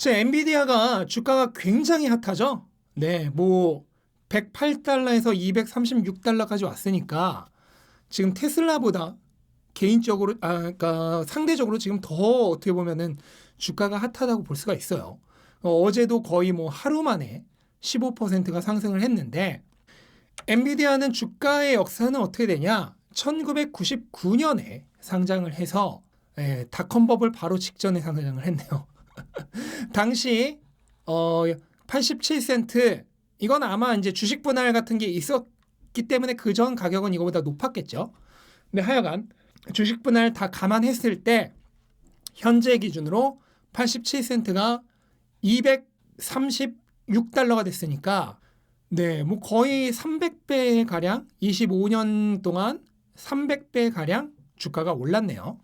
제 엔비디아가 주가가 굉장히 핫하죠. 네, 뭐 108달러에서 236달러까지 왔으니까 지금 테슬라보다 개인적으로 아 그러니까 상대적으로 지금 더 어떻게 보면은 주가가 핫하다고 볼 수가 있어요. 어, 어제도 거의 뭐 하루 만에 15%가 상승을 했는데 엔비디아는 주가의 역사는 어떻게 되냐? 1999년에 상장을 해서 예, 닷컴 버블 바로 직전에 상장을 했네요. 당시 어 87센트 이건 아마 이제 주식 분할 같은 게 있었기 때문에 그 전 가격은 이거보다 높았겠죠. 근데 하여간 주식 분할 다 감안했을 때 현재 기준으로 87센트가 236달러가 됐으니까 네, 뭐 거의 300배 가량 25년 동안 300배 가량 주가가 올랐네요.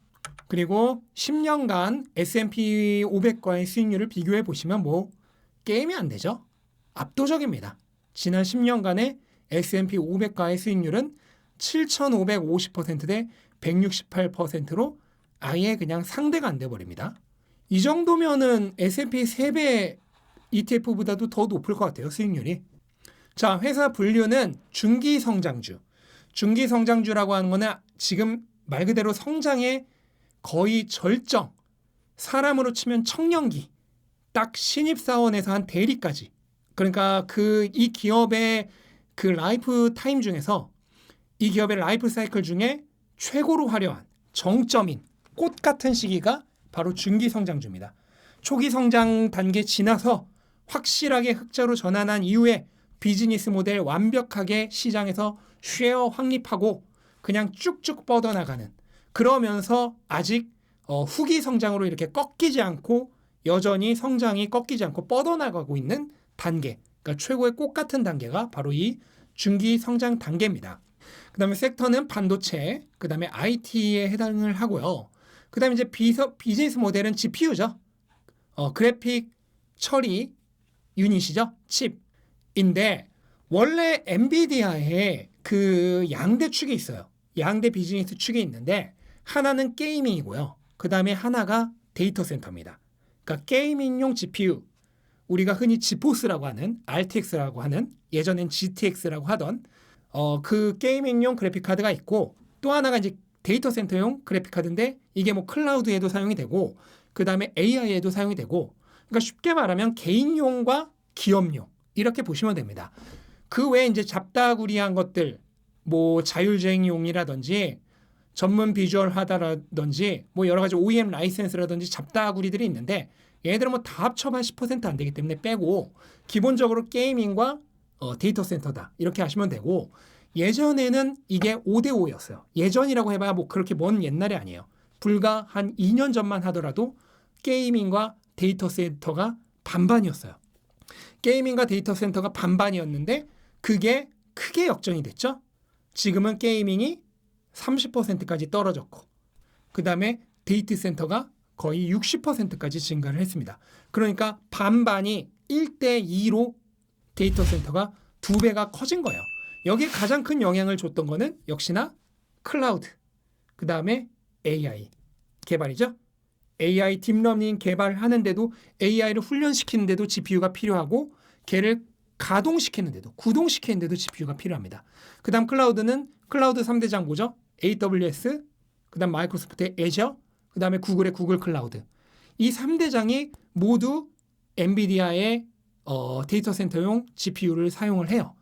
그리고 10년간 S&P 500과의 수익률을 비교해 보시면 뭐 게임이 안 되죠. 압도적입니다. 지난 10년간의 S&P 500과의 수익률은 7,550%대 168%로 아예 그냥 상대가 안 돼 버립니다. 이 정도면은 S&P 3배 ETF보다도 더 높을 것 같아요. 수익률이. 자, 회사 분류는 중기 성장주. 중기 성장주라고 하는 거는 지금 말 그대로 성장의 거의 절정. 사람으로 치면 청년기. 딱 신입사원에서 한 대리까지. 그러니까 그 이 기업의 그 라이프 타임 중에서 이 기업의 라이프 사이클 중에 최고로 화려한 정점인 꽃 같은 시기가 바로 중기 성장주입니다. 초기 성장 단계 지나서 확실하게 흑자로 전환한 이후에 비즈니스 모델 완벽하게 시장에서 쉐어 확립하고 그냥 쭉쭉 뻗어나가는 그러면서 아직 어, 후기 성장으로 이렇게 꺾이지 않고 여전히 성장이 꺾이지 않고 뻗어나가고 있는 단계 그러니까 최고의 꽃 같은 단계가 바로 이 중기 성장 단계입니다. 그 다음에 섹터는 반도체, 그 다음에 IT에 해당을 하고요. 그 다음에 이제 비서, 비즈니스 모델은 GPU죠. 어, 그래픽 처리 유닛이죠. 칩인데 원래 엔비디아에 그 양대 축이 있어요. 양대 비즈니스 축이 있는데 하나는 게이밍이고요. 그 다음에 하나가 데이터 센터입니다. 그러니까 게이밍용 GPU 우리가 흔히 지포스라고 하는 RTX라고 하는 예전엔 GTX라고 하던 어, 그 게이밍용 그래픽 카드가 있고 또 하나가 이제 데이터 센터용 그래픽 카드인데 이게 뭐 클라우드에도 사용이 되고 그 다음에 AI에도 사용이 되고 그러니까 쉽게 말하면 개인용과 기업용 이렇게 보시면 됩니다. 그 외에 이제 잡다구리한 것들 뭐 자율주행용이라든지 전문 비주얼 하다라든지 뭐 여러 가지 OEM 라이센스라든지 잡다구리들이 있는데 얘들은 뭐 다 합쳐봐 10%안 되기 때문에 빼고 기본적으로 게이밍과 어, 데이터 센터다 이렇게 하시면 되고 예전에는 이게 5대 5였어요. 예전이라고 해봐야 뭐 그렇게 먼 옛날이 아니에요. 불과 한 2년 전만 하더라도 게이밍과 데이터 센터가 반반이었어요. 게이밍과 데이터 센터가 반반이었는데 그게 크게 역전이 됐죠. 지금은 게이밍이 30%까지 떨어졌고 그 다음에 데이터 센터가 거의 60%까지 증가를 했습니다. 그러니까 반반이 1대 2로 데이터 센터가 두 배가 커진 거예요. 여기에 가장 큰 영향을 줬던 거는 역시나 클라우드, 그 다음에 AI 개발이죠. AI 딥러닝 개발하는데도 AI를 훈련시키는데도 GPU가 필요하고 걔를 가동시키는데도 구동시키는데도 GPU가 필요합니다. 그 다음 클라우드는 클라우드 3대장 뭐죠? AWS, 그다음 마이크로소프트의 애저, 그다음에 구글의 구글 클라우드. 이 3대장이 모두 엔비디아의 어, 데이터 센터용 GPU를 사용을 해요.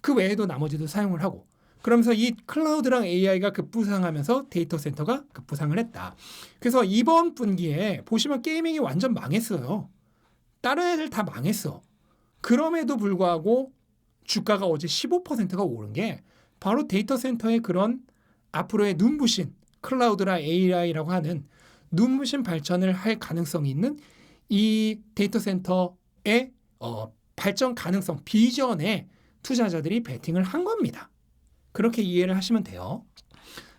그 외에도 나머지도 사용을 하고. 그러면서 이 클라우드랑 AI가 급부상하면서 데이터 센터가 급부상을 했다. 그래서 이번 분기에 보시면 게이밍이 완전 망했어요. 다른 애들 다 망했어. 그럼에도 불구하고 주가가 어제 15%가 오른 게 바로 데이터 센터의 그런 앞으로의 눈부신 클라우드라 AI라고 하는 눈부신 발전을 할 가능성이 있는 이 데이터 센터의 어, 발전 가능성 비전에 투자자들이 베팅을 한 겁니다. 그렇게 이해를 하시면 돼요.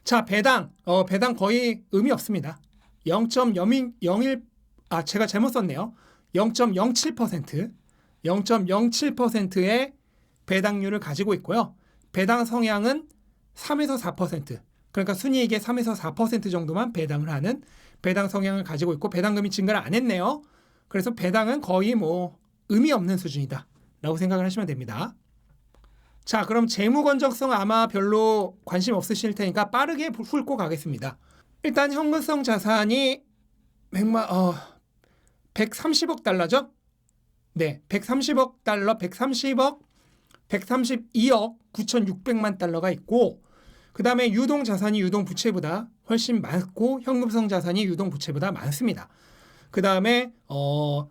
자, 배당. 어, 배당 거의 의미 없습니다. 0.01, 아, 제가 잘못 썼네요. 0.07%, 0.07%의 배당률을 가지고 있고요. 배당 성향은 3에서 4%. 그러니까 순이익의 3에서 4% 정도만 배당을 하는 배당 성향을 가지고 있고 배당금이 증가를 안 했네요. 그래서 배당은 거의 뭐 의미 없는 수준이다 라고 생각을 하시면 됩니다. 자, 그럼 재무 건전성 아마 별로 관심 없으실 테니까 빠르게 훑고 가겠습니다. 일단 현금성 자산이 100만 어 130억 달러죠? 네, 130억 달러, 130억 132억 9,600만 달러가 있고 그 다음에 유동 자산이 유동 부채보다 훨씬 많고 현금성 자산이 유동 부채보다 많습니다. 그 다음에 어,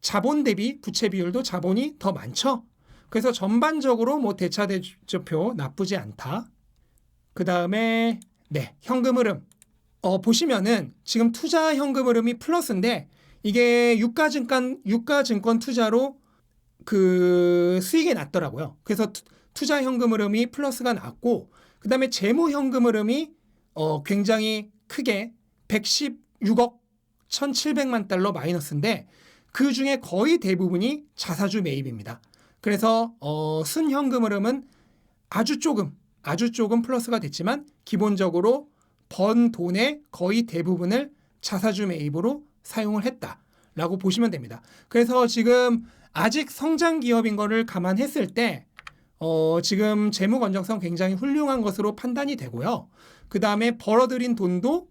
자본 대비 부채 비율도 자본이 더 많죠. 그래서 전반적으로 뭐 대차 대조표 나쁘지 않다. 그 다음에 네 현금 흐름 어, 보시면은 지금 투자 현금 흐름이 플러스인데 이게 유가증권 유가증권 투자로 그 수익이 났더라고요. 그래서 투자 현금 흐름이 플러스가 났고 그 다음에 재무 현금 흐름이 어 굉장히 크게 116억 1,700만 달러 마이너스인데 그 중에 거의 대부분이 자사주 매입입니다. 그래서 어 순현금 흐름은 아주 조금 아주 조금 플러스가 됐지만 기본적으로 번 돈의 거의 대부분을 자사주 매입으로 사용을 했다라고 보시면 됩니다. 그래서 지금 아직 성장 기업인 거를 감안했을 때 어, 지금 재무 건전성 굉장히 훌륭한 것으로 판단이 되고요. 그 다음에 벌어들인 돈도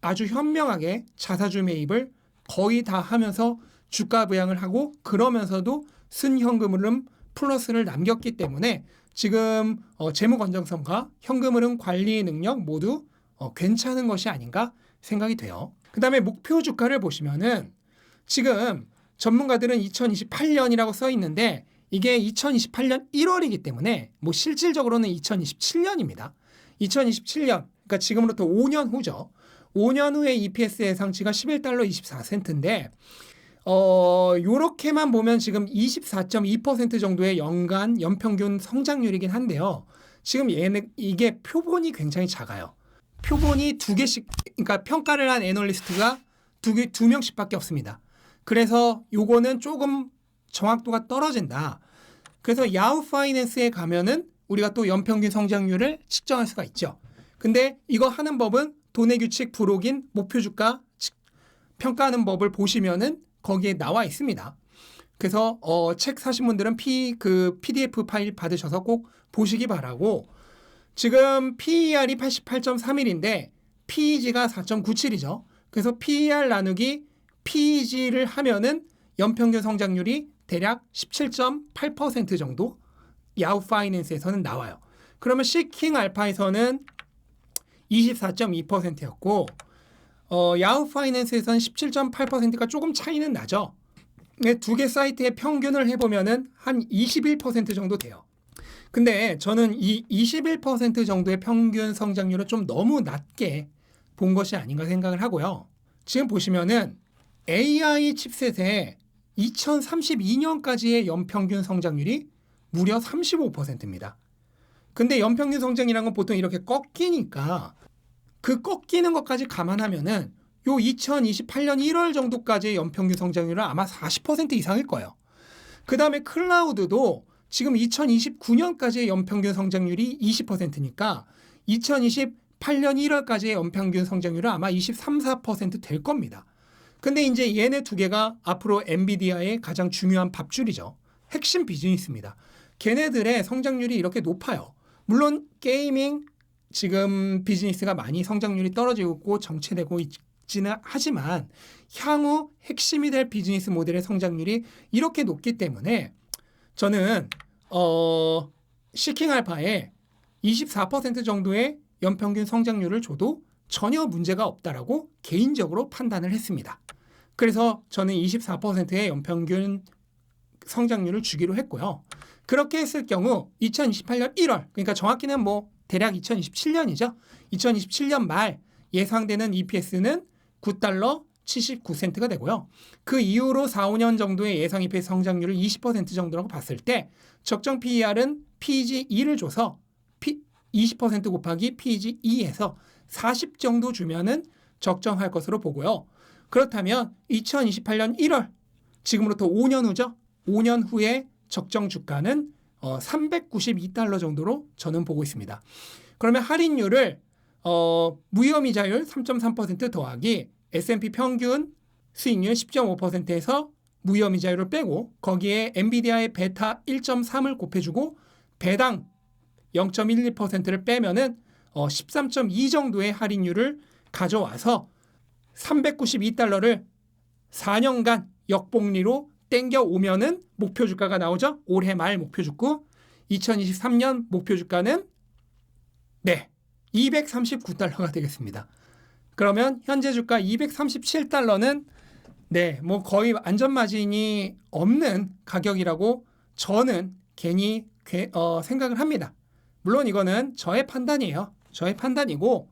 아주 현명하게 자사주 매입을 거의 다 하면서 주가 부양을 하고 그러면서도 순 현금 흐름 플러스를 남겼기 때문에 지금 어, 재무 건전성과 현금 흐름 관리 능력 모두 어, 괜찮은 것이 아닌가 생각이 돼요. 그 다음에 목표 주가를 보시면은 지금 전문가들은 2028년이라고 써 있는데 이게 2028년 1월이기 때문에 뭐 실질적으로는 2027년입니다. 2027년 그러니까 지금으로부터 5년 후죠. 5년 후에 EPS 예상치가 11달러 24센트인데 어 요렇게만 보면 지금 24.2% 정도의 연간 연평균 성장률이긴 한데요. 지금 얘는 이게 표본이 굉장히 작아요. 표본이 두 개씩 그러니까 평가를 한 애널리스트가 두 개 두 명씩밖에 없습니다. 그래서 요거는 조금 정확도가 떨어진다. 그래서 야후 파이낸스에 가면은 우리가 또 연평균 성장률을 측정할 수가 있죠. 근데 이거 하는 법은 돈의 규칙 부록인 목표 주가 평가하는 법을 보시면은 거기에 나와 있습니다. 그래서 어, 책 사신 분들은 P 그 PDF 파일 받으셔서 꼭 보시기 바라고 지금 PER이 88.31인데 PEG가 4.97이죠. 그래서 PER 나누기 PEG를 하면은 연평균 성장률이 대략 17.8% 정도 야후 파이낸스에서는 나와요. 그러면 시킹 알파에서는 24.2%였고 어, 야후 파이낸스에서는 17.8%가 조금 차이는 나죠. 두 개 사이트의 평균을 해보면은 한 21% 정도 돼요. 근데 저는 이 21% 정도의 평균 성장률은 좀 너무 낮게 본 것이 아닌가 생각을 하고요. 지금 보시면은 AI 칩셋의 2032년까지의 연평균 성장률이 무려 35%입니다. 근데 연평균 성장이라는 건 보통 이렇게 꺾이니까 그 꺾이는 것까지 감안하면은 요 2028년 1월 정도까지의 연평균 성장률은 아마 40% 이상일 거예요. 그 다음에 클라우드도 지금 2029년까지의 연평균 성장률이 20%니까 2028년 1월까지의 연평균 성장률은 아마 23, 4%될 겁니다. 근데 이제 얘네 두 개가 앞으로 엔비디아의 가장 중요한 밥줄이죠. 핵심 비즈니스입니다. 걔네들의 성장률이 이렇게 높아요. 물론 게이밍 지금 비즈니스가 많이 성장률이 떨어지고 있고 정체되고 있지는 하지만 향후 핵심이 될 비즈니스 모델의 성장률이 이렇게 높기 때문에 저는 어 시킹 알파에 24% 정도의 연평균 성장률을 줘도 전혀 문제가 없다라고 개인적으로 판단을 했습니다. 그래서 저는 24%의 연평균 성장률을 주기로 했고요. 그렇게 했을 경우 2028년 1월, 그러니까 정확히는 뭐 대략 2027년이죠. 2027년 말 예상되는 EPS는 9달러 79센트가 되고요. 그 이후로 4, 5년 정도의 예상 EPS 성장률을 20% 정도라고 봤을 때 적정 PER은 PEG 2를 줘서 20% 곱하기 PEG 2에서 40 정도 주면은 적정할 것으로 보고요. 그렇다면 2028년 1월 지금으로부터 5년 후죠. 5년 후에 적정 주가는 어, 392달러 정도로 저는 보고 있습니다. 그러면 할인율을 어, 무혐의자율 3.3% 더하기 S&P 평균 수익률 10.5%에서 무혐의자율을 빼고 거기에 엔비디아의 베타 1.3을 곱해주고 배당 0.12%를 빼면은 어, 13.2 정도의 할인율을 가져와서 392달러를 4년간 역복리로 땡겨 오면은 목표 주가가 나오죠. 올해 말 목표 주가 2023년 목표 주가는 네 239달러가 되겠습니다. 그러면 현재 주가 237달러는 네, 뭐 거의 안전 마진이 없는 가격이라고 저는 괜히 괴- 어, 생각을 합니다. 물론 이거는 저의 판단이에요. 저의 판단이고